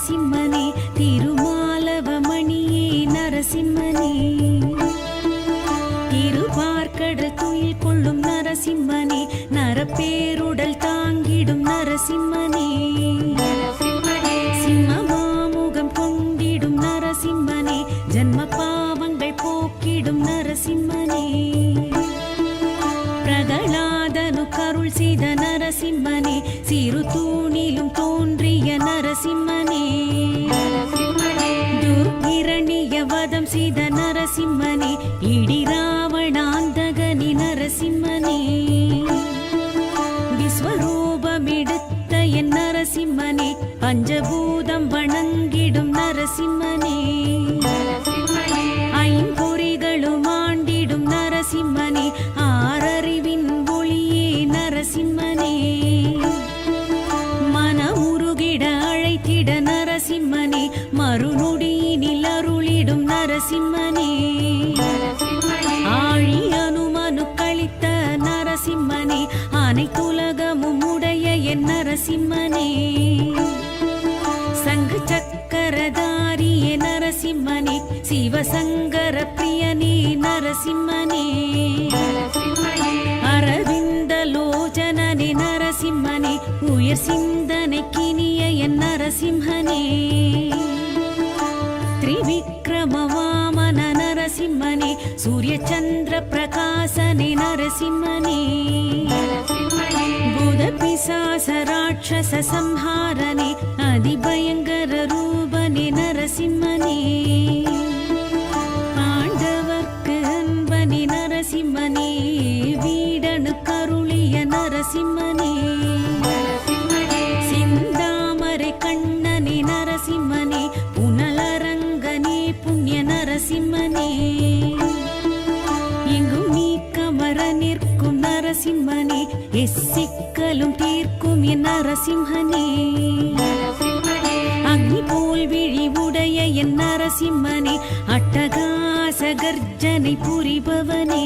நரசிம்மனே திருமாலவமணியே நரசிம்மனே. திருவார்கடல் துயில் கொள்ளும் நரசிம்மனே நரப்பேருடல் தாங்கிடும் நரசிம்மனே. சிம்மமாமுகம் கொண்டிடும் நரசிம்மனே ஜன்ம பாவங்கள் போக்கிடும் நரசிம்மனே. பிரகலாதனு கருள் செய்த நரசிம்மனே சிறு தூணிலும் தோன்றிய வதம் செய்த நரசிம்மனே இடி ராவணாந்தகனி நரசிம்மனே. விஸ்வரூபமெடுத்த என் நரசிம்மனே பஞ்சபூதம் வணங்கிடும் நரசிம்மனே. நரசிம்மனே. ஆழி அனுமனு கழித்த நரசிம்மனே அனைத்துலகமும் உடைய என் நரசிம்மனே. சங்கு சக்கரதாரியே நரசிம்மனே சிவசங்கர பிரியனே நரசிம்மனே. அரவிந்த லோச்சனனே நரசிம்மனே உயர் சிம்ம నమ వామన నరసింహని సూర్యచంద్ర ప్రకాశని నరసింహని బుధ పిశాస రాక్షస సంహారని అతి భయంకర రూపని నరసింహని ஆண்டவர்க்கு அன்பனி நரசிம்மனே வீடனு கருளிய நரசிம்மனே நரசிம்மனே எங்கும் நீ கமர நிற்கும் நரசிம்மனே. எச்சிக்கலும் தீர்க்கும் என் நரசிம்மனே. அக்னி போல் விழி உடைய என் நரசிம்மனே. அட்டகாச கர்ஜனை புரிபவனே.